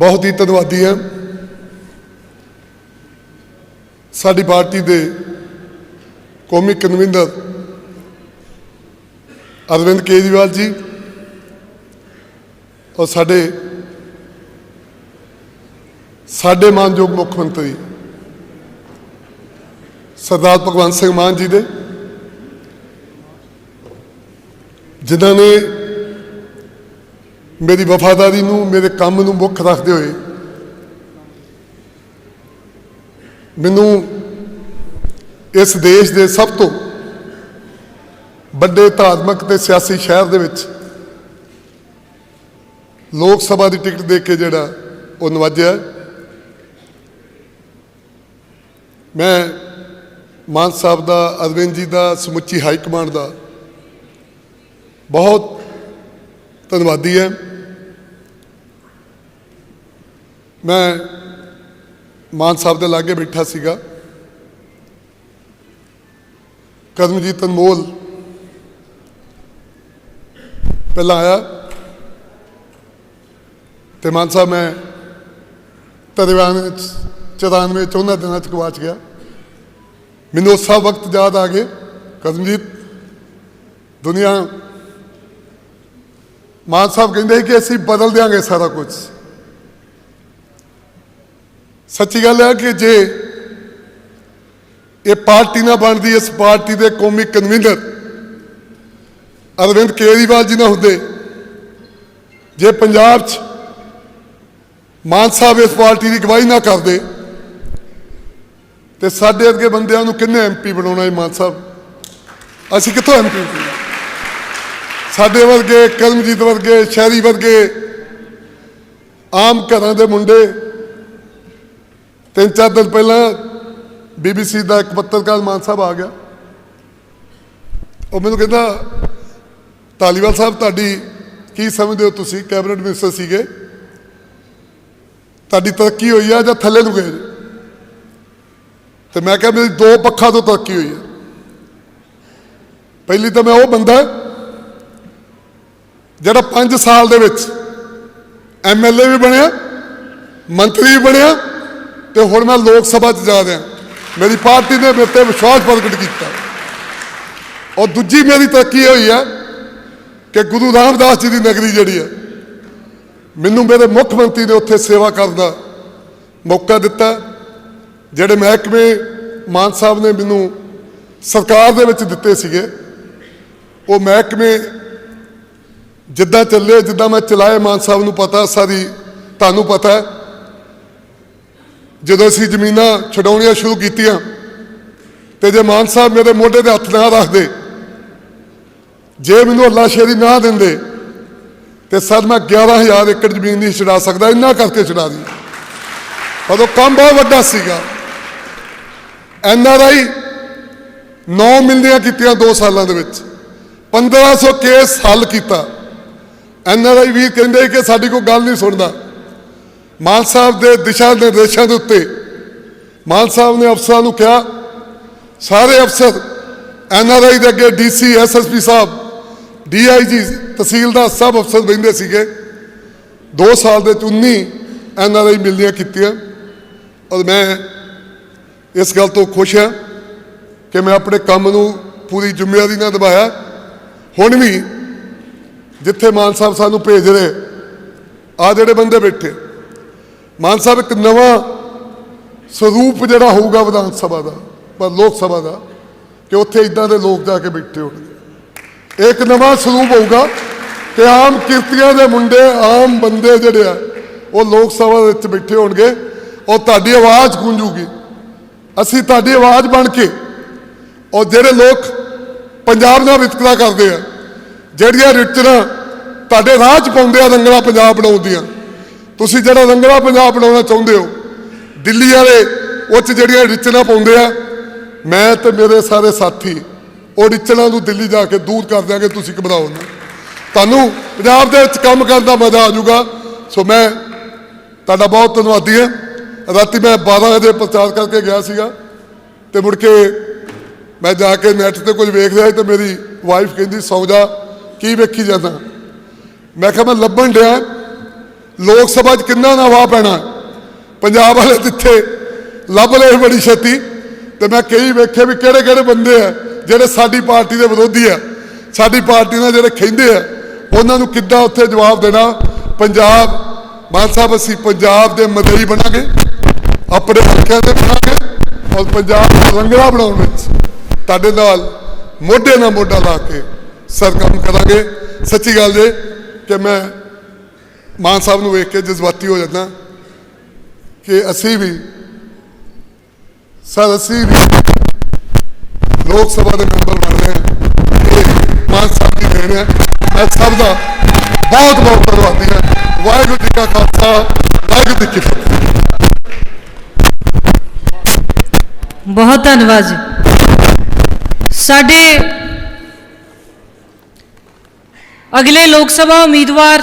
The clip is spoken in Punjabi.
ਬਹੁਤ ਹੀ ਧੰਨਵਾਦੀ ਹਾਂ। ਸਾਡੀ ਪਾਰਟੀ ਦੇ ਕੌਮੀ ਕਨਵੀਨਰ ਅਰਵਿੰਦ ਕੇਜਰੀਵਾਲ ਜੀ ਔਰ ਸਾਡੇ ਸਾਡੇ ਮਾਨਯੋਗ ਮੁੱਖ ਮੰਤਰੀ ਸਰਦਾਰ ਭਗਵੰਤ ਸਿੰਘ ਮਾਨ ਜੀ ਦੇ, ਜਿਨ੍ਹਾਂ ਨੇ ਮੇਰੀ ਵਫਾਦਾਰੀ ਨੂੰ, ਮੇਰੇ ਕੰਮ ਨੂੰ ਮੁੱਖ ਰੱਖਦੇ ਹੋਏ ਮੈਨੂੰ ਇਸ ਦੇਸ਼ ਦੇ ਸਭ ਤੋਂ ਵੱਡੇ ਧਾਰਮਿਕ ਤੇ ਸਿਆਸੀ ਸ਼ਹਿਰ ਦੇ ਵਿੱਚ ਲੋਕ ਸਭਾ ਦੀ ਟਿਕਟ ਦੇ ਕੇ ਜਿਹੜਾ ਉਹ ਨਵਾਜਿਆ ਮੈਂ ਮਾਨ ਸਾਹਿਬ ਦਾ, ਅਰਵਿੰਦ ਜੀ ਦਾ, ਸਮੁੱਚੀ ਹਾਈ ਕਮਾਂਡ ਦਾ ਬਹੁਤ ਧੰਨਵਾਦੀ ਹੈ। ਮੈਂ ਮਾਨ ਸਾਹਿਬ ਦੇ ਲਾਗੇ ਬੈਠਾ ਸੀਗਾ। ਕਰਮਜੀਤ ਅਨਮੋਲ ਪਹਿਲਾਂ ਆਇਆ ਤੇ ਮਾਨ ਸਾਹਿਬ ਮੈਂ ਤਦਵਾਨ ਵਿੱਚ 94 ਚ ਦਿਨਾਂ ਚ ਗਵਾਚ ਗਿਆ। ਮੈਨੂੰ ਉਸ ਵਕਤ ਯਾਦ ਆ ਗਏ ਕਰਮਜੀਤ, ਦੁਨੀਆ ਮਾਨ ਸਾਹਿਬ ਕਹਿੰਦੇ ਸੀ ਕਿ ਅਸੀਂ ਬਦਲ ਦਿਆਂਗੇ ਸਾਰਾ ਕੁਝ ਸੱਚੀ ਗੱਲ ਹੈ ਕਿ ਜੇ ਇਹ ਪਾਰਟੀ ਨਾ ਬਣਦੀ, ਇਸ ਪਾਰਟੀ ਦੇ ਕੌਮੀ ਕਨਵੀਨਰ ਅਰਵਿੰਦ ਕੇਜਰੀਵਾਲ ਜੀ ਨਾ ਹੁੰਦੇ, ਜੇ ਪੰਜਾਬ 'ਚ ਮਾਨ ਸਾਹਿਬ ਇਸ ਪਾਰਟੀ ਦੀ ਗਵਾਹੀ ਨਾ ਕਰਦੇ, ਤੇ ਸਾਡੇ ਅੱਗੇ ਬੰਦਿਆਂ ਨੂੰ ਕਿੰਨੇ ਐਮਪੀ ਬਣਾਉਣਾ ਹੈ ਮਾਨ ਸਾਹਿਬ? ਅਸੀਂ ਕਿੱਥੋਂ ਐਮਪੀ ਸਾਡੇ ਵਰਗੇ, ਕਰਮਜੀਤ ਵਰਗੇ, ਸ਼ਹਿਰੀ ਵਰਗੇ ਆਮ ਘਰਾਂ ਦੇ ਮੁੰਡੇ ਤਿੰਨ ਚਾਰ ਦਿਨ ਪਹਿਲਾਂ ਬੀਬੀਸੀ ਦਾ ਇੱਕ ਪੱਤਰਕਾਰ ਮਾਨ ਸਾਹਿਬ ਆ ਗਿਆ। ਉਹ ਮੈਨੂੰ ਕਹਿੰਦਾ, ਧਾਲੀਵਾਲ ਸਾਹਿਬ, ਤੁਹਾਡੀ ਕੀ ਸਮਝਦੇ ਹੋ ਤੁਸੀਂ? ਕੈਬਨਿਟ ਮਿਨਿਸਟਰ ਸੀਗੇ। ਤੁਹਾਡੀ ਤਰੱਕੀ ਹੋਈ ਆ ਜਾਂ ਥੱਲੇ ਨੂੰ ਗਏ ਜੇ? ਤੇ ਮੈਂ ਕਿਹਾ, ਮੇਰੀ ਦੋ ਪੱਖਾਂ ਤੋਂ ਤਰੱਕੀ ਹੋਈ ਆ। ਪਹਿਲੀ ਤਾਂ ਮੈਂ ਉਹ ਬੰਦਾ ਜਿਹੜਾ 5 ਸਾਲ ਦੇ ਵਿੱਚ ਐਮਐਲਏ ਵੀ ਬਣਿਆ, ਮੰਤਰੀ ਵੀ ਬਣਿਆ ਤੇ ਹੁਣ ਮੈਂ ਲੋਕ ਸਭਾ 'ਚ ਜਾ ਰਿਹਾ। ਮੇਰੀ ਪਾਰਟੀ ਨੇ ਮੇਰੇ ਤੇ ਵਿਸ਼ਵਾਸ ਪ੍ਰਗਟ ਕੀਤਾ। ਔਰ ਦੂਜੀ ਮੇਰੀ ਤਰੱਕੀ ਇਹ ਹੋਈ ਹੈ ਕਿ ਗੁਰੂ ਰਾਮਦਾਸ ਜੀ ਦੀ ਨਗਰੀ ਜਿਹੜੀ ਹੈ, ਮੈਨੂੰ ਮੇਰੇ ਮੁੱਖ ਮੰਤਰੀ ਨੇ ਉੱਥੇ ਸੇਵਾ ਕਰਨ ਦਾ ਮੌਕਾ ਦਿੱਤਾ, ਜਿਹੜੇ ਮਹਿਕਮੇ ਮਾਨ ਸਾਹਿਬ ਨੇ ਮੈਨੂੰ ਸਰਕਾਰ ਦੇ ਵਿੱਚ ਦਿੱਤੇ ਸੀਗੇ। ਉਹ ਮਹਿਕਮੇ ਜਿੱਦਾਂ ਚੱਲੇ, ਜਿੱਦਾਂ ਮੈਂ ਚਲਾਏ, ਮਾਨ ਸਾਹਿਬ ਨੂੰ ਪਤਾ, ਸਾਰੀ ਤੁਹਾਨੂੰ ਪਤਾ ਹੈ। ਜਦੋਂ ਅਸੀਂ ਜ਼ਮੀਨਾਂ ਛਡਾਉਣੀਆਂ ਸ਼ੁਰੂ ਕੀਤੀਆਂ, ਤੇ ਜੇ ਮਾਨ ਸਾਹਿਬ ਮੇਰੇ ਮੋਢੇ ਤੇ ਹੱਥ ਨਾ ਰੱਖਦੇ, ਜੇ ਮੈਨੂੰ ਅੱਲਾ ਸ਼ੇਰੀ ਨਾ ਦਿੰਦੇ, ਤੇ ਸਰ ਮੈਂ 11000 ਏਕੜ ਜ਼ਮੀਨ ਨਹੀਂ ਛਡਾ ਸਕਦਾ, ਇੰਨਾ ਕਰਕੇ ਛਡਾ ਦੀ ਉਦੋਂ ਕੰਮ ਬਹੁਤ ਵੱਡਾ ਸੀਗਾ। ਐਨ ਆਰ ਆਈ 9 ਮਿਲਦੀਆਂ ਕੀਤੀਆਂ 2 ਸਾਲਾਂ ਦੇ ਵਿੱਚ। 1500 ਕੇਸ ਹੱਲ ਕੀਤਾ। ਐਨ ਆਰ ਆਈ ਵੀ ਕਹਿੰਦੇ ਕਿ ਸਾਡੀ ਕੋਈ ਗੱਲ ਨਹੀਂ ਸੁਣਦਾ। ਮਾਨ ਸਾਹਿਬ ਦੇ ਦਿਸ਼ਾ ਨਿਰਦੇਸ਼ਾਂ ਦੇ ਉੱਤੇ ਮਾਨ ਸਾਹਿਬ ਨੇ ਅਫਸਰਾਂ ਨੂੰ ਕਿਹਾ, ਸਾਰੇ ਅਫਸਰ, ਐਨ ਆਰ ਆਈ ਦੇ ਅੱਗੇ ਡੀਸੀ ਐਸਐਸਪੀ ਸਾਹਿਬ ਡੀਆਈਜੀ ਤਹਿਸੀਲਦਾਰ ਸਭ ਅਫਸਰ ਬੈਠੇ ਸੀਗੇ। 2 ਸਾਲ ਦੇ ਚ 19 ਐਨ ਆਰ ਆਈ ਮਿਲਦੀਆਂ ਕੀਤੀਆਂ। ਔਰ ਮੈਂ ਇਸ ਗੱਲ ਤੋਂ ਖੁਸ਼ ਹਾਂ ਕਿ ਮੈਂ ਆਪਣੇ ਕੰਮ ਨੂੰ ਪੂਰੀ ਜ਼ਿੰਮੇਵਾਰੀ ਨਾਲ ਨਿਭਾਇਆ। ਹੁਣ ਵੀ ਜਿੱਥੇ ਮਾਨ ਸਾਹਿਬ ਸਾਨੂੰ ਭੇਜ ਰਹੇ ਆ ਜਿਹੜੇ ਬੰਦੇ ਬੈਠੇ ਮਾਨ ਸਾਹਿਬ, ਇੱਕ ਨਵਾਂ ਸਰੂਪ ਜਿਹੜਾ ਹੋਊਗਾ ਵਿਧਾਨ ਸਭਾ ਦਾ ਪਰ ਲੋਕ ਸਭਾ ਦਾ, ਕਿ ਉੱਥੇ ਇਦਾਂ ਦੇ ਲੋਕ ਜਾ ਕੇ ਬੈਠੇ ਹੋਣਗੇ। ਇੱਕ ਨਵਾਂ ਸਰੂਪ ਹੋਊਗਾ ਕਿ ਆਮ ਕਿਰਤੀਆਂ ਦੇ ਮੁੰਡੇ, ਆਮ ਬੰਦੇ ਜਿਹੜੇ ਆ, ਉਹ ਲੋਕ ਸਭਾ ਦੇ ਵਿੱਚ ਬੈਠੇ ਹੋਣਗੇ, ਔਰ ਤੁਹਾਡੀ ਆਵਾਜ਼ ਗੂੰਜੂਗੀ। ਅਸੀਂ ਤੁਹਾਡੀ ਆਵਾਜ਼ ਬਣ ਕੇ, ਔਰ ਜਿਹੜੇ ਲੋਕ ਪੰਜਾਬ ਦਾ ਵਿਤਕਰਾ ਕਰਦੇ ਆ, ਜਿਹੜੀਆਂ ਰਿਚਰਾਂ ਤੁਹਾਡੇ ਰਾਹ 'ਚ ਪਾਉਂਦੇ ਆ ਰੰਗਲਾ ਪੰਜਾਬ ਬਣਾਉਂਦੀਆਂ ਤੁਸੀਂ ਜਿਹੜਾ ਰੰਗਲਾ ਪੰਜਾਬ ਬਣਾਉਣਾ ਚਾਹੁੰਦੇ ਹੋ, ਦਿੱਲੀ ਵਾਲੇ ਉਹ 'ਚ ਜਿਹੜੀਆਂ ਰਿਚਰਾਂ ਪਾਉਂਦੇ ਆ, ਮੈਂ ਤੇ ਮੇਰੇ ਸਾਰੇ ਸਾਥੀ, ਉਹ ਰਿਚਰਾਂ ਨੂੰ ਦਿੱਲੀ ਜਾ ਕੇ ਦੂਰ ਕਰ ਦਿਆਂਗੇ, ਤੁਸੀਂ ਘਬਰਾਓ ਨਾ। ਤੁਹਾਨੂੰ ਪੰਜਾਬ ਦੇ ਵਿੱਚ ਕੰਮ ਕਰਨ ਦਾ ਮਜ਼ਾ ਆ ਜਾਊਗਾ। ਸੋ ਮੈਂ ਤੁਹਾਡਾ ਬਹੁਤ ਧੰਨਵਾਦੀ ਹਾਂ। ਰਾਤੀ ਮੈਂ 12 ਵਜੇ ਪ੍ਰਚਾਰ ਕਰਕੇ ਗਿਆ ਸੀਗਾ ਤੇ ਮੁੜ ਕੇ ਮੈਂ ਜਾ ਕੇ ਨੈਟ ਤੇ ਕੁਝ ਵੇਖ ਰਿਹਾ ਸੀ ਤੇ ਮੇਰੀ ਵਾਈਫ ਕਹਿੰਦੀ ਸੌ ਜਾ ਕੀ ਵੇਖੀ ਜਾਂਦਾ? ਮੈਂ ਕਿਹਾ, ਮੈਂ ਲੱਭਣ ਡਿਆ। ਲੋਕ ਸਭਾ 'ਚ ਕਿੰਨਾ ਨਾ ਵਾਹ ਪੈਣਾ। ਪੰਜਾਬ ਵਾਲੇ ਜਿੱਥੇ ਲੱਭ ਲਏ ਬੜੀ ਛੇਤੀ, ਤੇ ਮੈਂ ਕਈ ਵੇਖੇ ਵੀ ਕਿਹੜੇ ਕਿਹੜੇ ਬੰਦੇ ਆ, ਜਿਹੜੇ ਸਾਡੀ ਪਾਰਟੀ ਦੇ ਵਿਰੋਧੀ ਆ, ਸਾਡੀ ਪਾਰਟੀ ਨਾਲ ਜਿਹੜੇ ਖੈਂਦੇ ਆ, ਉਹਨਾਂ ਨੂੰ ਕਿੱਦਾਂ ਉੱਥੇ ਜਵਾਬ ਦੇਣਾ? ਪੰਜਾਬ, ਮਾਨ ਸਾਹਿਬ, ਅਸੀਂ ਪੰਜਾਬ ਦੇ ਮਦਈ ਬਣਾਂਗੇ, ਆਪਣੇ ਹਲਕਿਆਂ ਦੇ ਬਣਾਂਗੇ, ਔਰ ਪੰਜਾਬ ਨੂੰ ਰੰਗਲਾ ਬਣਾਉਣ ਵਿੱਚ ਤੁਹਾਡੇ ਨਾਲ ਮੋਢੇ ਨਾਲ ਮੋਢਾ ਲਾ ਕੇ ਸਰ ਕਰਾਂਗੇ। ਸੱਚੀ ਗੱਲ ਜੇ ਕਿ ਮੈਂ ਮਾਨ ਸਾਹਿਬ ਨੂੰ ਵੇਖ ਕੇ ਜਜ਼ਬਾਤੀ ਹੋ ਜਾਂਦਾ ਕਿ ਅਸੀਂ ਵੀ, ਸਰ ਅਸੀਂ ਵੀ ਲੋਕ ਸਭਾ ਦੇ ਮੈਂਬਰ ਬਣ ਰਹੇ ਹਾਂ। ਇਹ ਮਾਨ ਸਾਹਿਬ ਦੀ ਦੇਣ ਹੈ। ਮੈਂ ਸਭ ਦਾ ਬਹੁਤ ਬਹੁਤ ਧੰਨਵਾਦੀ ਹਾਂ। ਵਾਹਿਗੁਰੂ ਜੀ ਕਾ ਖਾਲਸਾ, ਵਾਹਿਗੁਰੂ ਜੀ ਕੀ ਫਤਿਹ। ਬਹੁਤ ਧੰਨਵਾਦ ਜੀ। ਸਾਡੇ ਅਗਲੇ ਲੋਕ ਸਭਾ ਉਮੀਦਵਾਰ